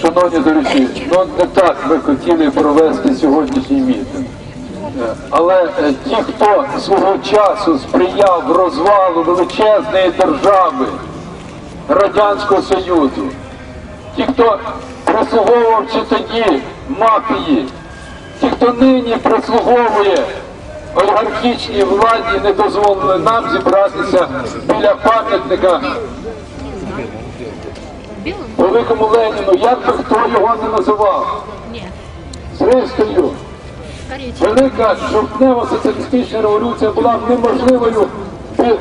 Шановні дорогі, ну не так ми хотіли провести сьогоднішній мітинг. Але е, ті, хто свого часу сприяв розвалу величезної держави Радянського Союзу, ті, хто прислуговував чи тоді мафії, ті, хто нині прислуговує олігархічній владі, не дозволили нам зібратися біля пам'ятника великому Леніну, як би хто його не називав. Зрештою, велика жовтнева соціалістична революція була б неможливою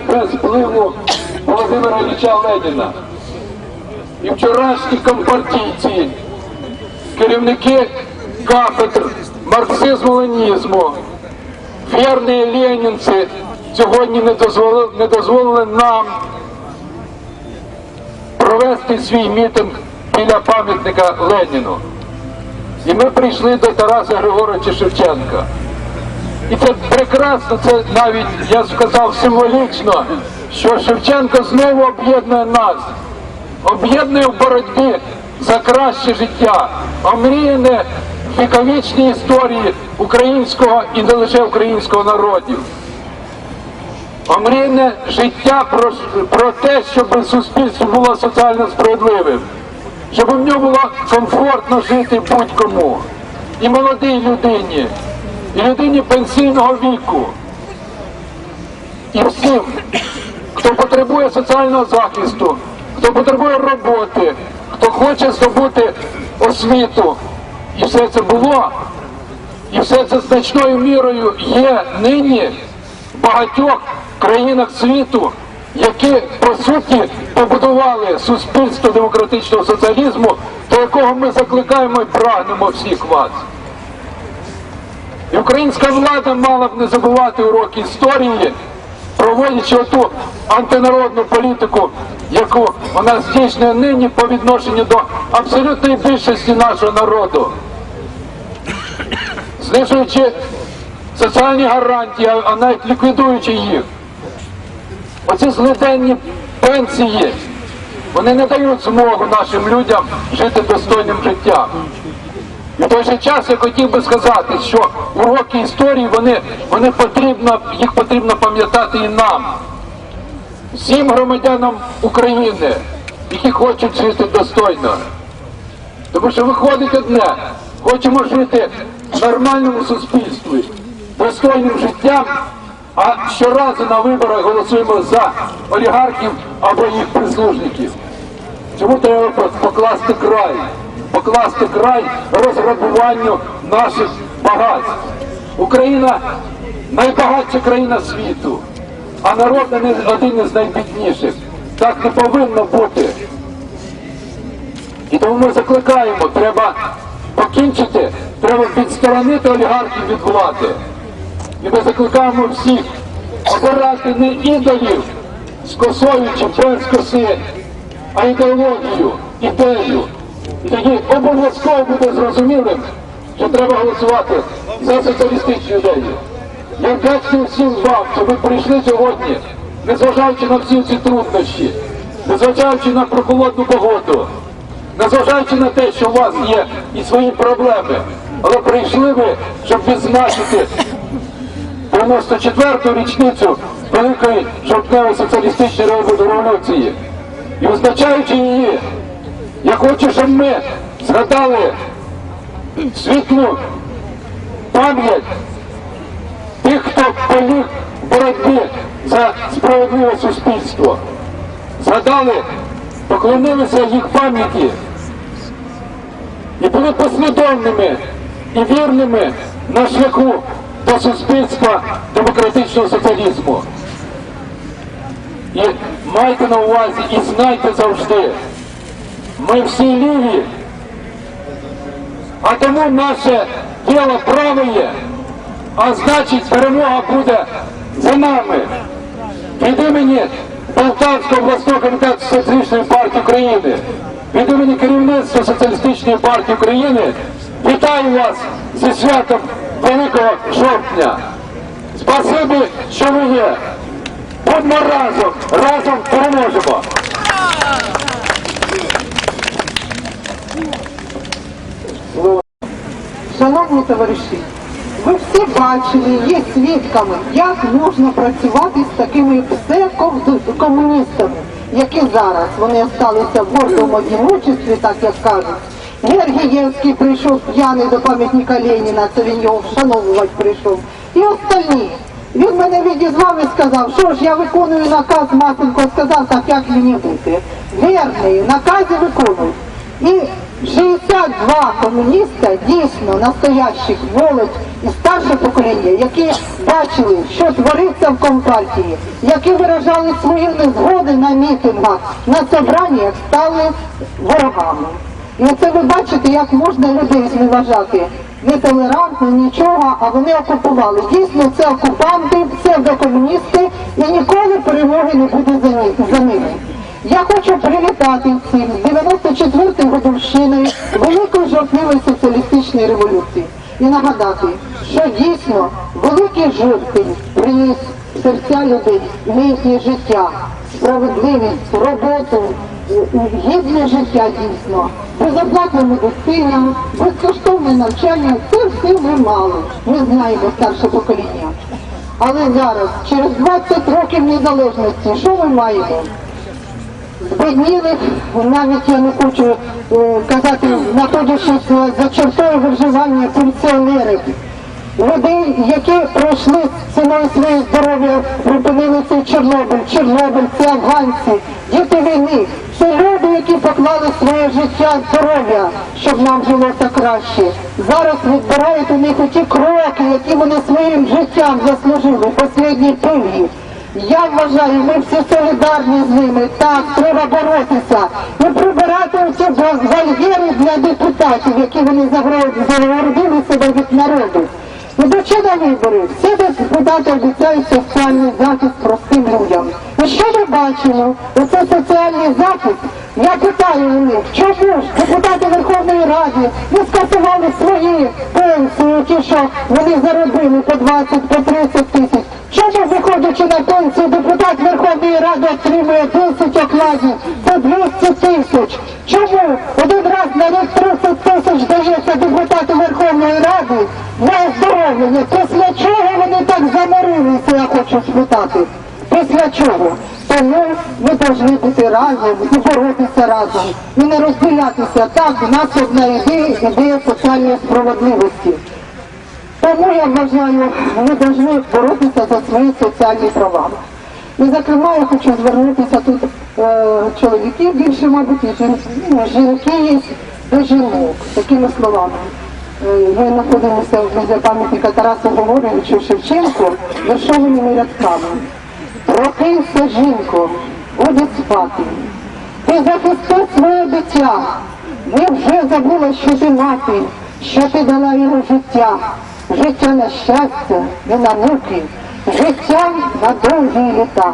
без- впливу Володимира Ілліча Леніна. І вчорашні компартійці, керівники кафедр марксизму ленізму вірні ленінці сьогодні не дозволили, не дозволили нам провести свій мітинг біля пам'ятника Леніну. І ми прийшли до Тараса Григоровича Шевченка. І це прекрасно, це навіть, я сказав, символічно, що Шевченко знову об'єднує нас, об'єднує в боротьбі за краще життя, омріяне віковічні історії українського і не лише українського народів. Омріяне життя про, про те, щоб суспільство було соціально справедливим, щоб в ньому було комфортно жити будь-кому. І молодій людині, і людині пенсійного віку, і всім, хто потребує соціального захисту, хто потребує роботи, хто хоче здобути освіту. І все це було, і все це значною мірою є нині в багатьох країнах світу, які по суті побудували суспільство демократичного соціалізму, до якого ми закликаємо і прагнемо всіх вас. І українська влада мала б не забувати уроки історії, проводячи оту антинародну політику, яку вона здійснює нині по відношенню до абсолютної більшості нашого народу знижуючи соціальні гарантії, а- навіть ліквідуючи їх. Оці злиденні пенсії, вони не дають змогу нашим людям жити достойним життям. І в той же час я хотів би сказати, що уроки історії вони, вони потрібно, їх потрібно пам'ятати і нам, всім громадянам України, які хочуть жити достойно. Тому що виходить одне, хочемо жити в нормальному суспільстві, достойним життям, а щоразу на виборах голосуємо за олігархів або їх прислужників. Чому треба покласти край? Покласти край розграбуванню наших багатств. Україна найбагатша країна світу, а народ один із найбідніших. Так не повинно бути. І тому ми закликаємо, треба покінчити, треба відсторонити олігархів від влади. І ми закликаємо всіх обирати не ідолів з косою чи без коси, а ідеологію, ідею. І тоді обов'язково буде зрозумілим, що треба голосувати за соціалістичну ідею. Я вдячний всім вам, що ви прийшли сьогодні, незважаючи на всі ці труднощі, незважаючи на прохолодну погоду, незважаючи на те, що у вас є і свої проблеми, але прийшли ви, щоб відзначити 94-ту річницю Великої жовтневої соціалістичної революції. І визначаючи її, я хочу, щоб ми згадали світлу пам'ять тих, хто поліг боротьбі за справедливе суспільство. Згадали, поклонилися їх пам'яті і були послідовними і вірними на шляху до суспільства демократичного соціалізму. І майте на увазі і знайте завжди, ми всі ліві, а тому наше діло праве, а значить перемога буде за нами. Від імені Полтавського обласного комітету Соціалістичної партії України, від імені керівництва Соціалістичної партії України вітаю вас зі святом Великого жовтня. Спасибі, що ви є. Будьмо разом, разом переможемо. Шановні товариші, ви всі бачили, є свідками, як можна працювати з такими псевдокомуністами, які зараз вони залишилися в гордому одиночестві, так як кажуть. Гергієвський прийшов п'яний до пам'ятника Леніна, це він його вшановувати прийшов. І остальні. Він мене відізвав і сказав, що ж я виконую наказ Масенко, сказав, так як мені бути. Вірний, накази виконую. І 62 комуніста дійсно настоящих молодь і старше покоління, які бачили, що твориться в компартії, які виражали свої незгоди на мітингах, на собраннях, стали ворогами. І це ви бачите, як можна людей зневажати. Нетолерантно, нічого, а вони окупували. Дійсно, це окупанти, псевдокомуністи, і ніколи перемоги не буде за ними. Я хочу привітати всіх з 94-ї годовщиною Великої жовтневої соціалістичної революції і нагадати, що дійсно великий жовтень приніс серця людей їхнє життя, справедливість, роботу, гідне життя дійсно, безоплатна медицина, безкоштовне навчання, це все ми мали. Ми знаємо старше покоління. Але зараз, через 20 років незалежності, що ми маємо? Збіднілих, навіть я не хочу е, казати, знаходячись за чертою виживання пенсіонерів, людей, які пройшли ціною своєї здоров'я, припинили цей Чорнобиль, Чорнобиль, це афганці, діти війни. Це люди, які поклали своє життя, здоров'я, щоб нам жилося краще. Зараз відбирають у них ті кроки, які вони своїм життям заслужили, останні пильги. Я вважаю, ми всі солідарні з ними. Так, треба боротися і прибирати оці вольєри для депутатів, які вони загородили себе від народу. Ідучи на вибори, всі депутати обіцяють соціальний захист простим людям. І що ми бачимо? Оце соціальний захист. Я питаю у них, чому ж депутати Верховної Ради не скасували свої пенсії, ті, що вони заробили по 20, по 30 тисяч. Чому, виходячи на пенсію, депутат Ради отримує 10 окладів по 200 тисяч? Чому один раз на рік 30 тисяч дається депутату Верховної Ради на оздоровлення? Після чого вони так заморилися, я хочу спитати? Після чого? Тому ми повинні бути разом і боротися разом. І не розділятися. Так, у нас одна ідея, ідея соціальної справедливості. Тому я вважаю, ми повинні боротися за свої соціальні права. І, зокрема, я хочу звернутися тут е, чоловіків більше, мабуть, і жін- ну, жінки є до жінок, такими словами. Е, Ми знаходимося в біля пам'ятника Тарасу Григорьовичу Шевченку вершованими рядками. Прокинься, жінко, буде спати. Ти захисти своє дитя. Не вже забула, що ти мати, що ти дала йому життя. Життя на щастя і на муки, життя на довгі літа.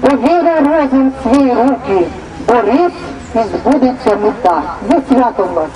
Повіри розум свої руки, борись і збудеться мета. Зі свято вас!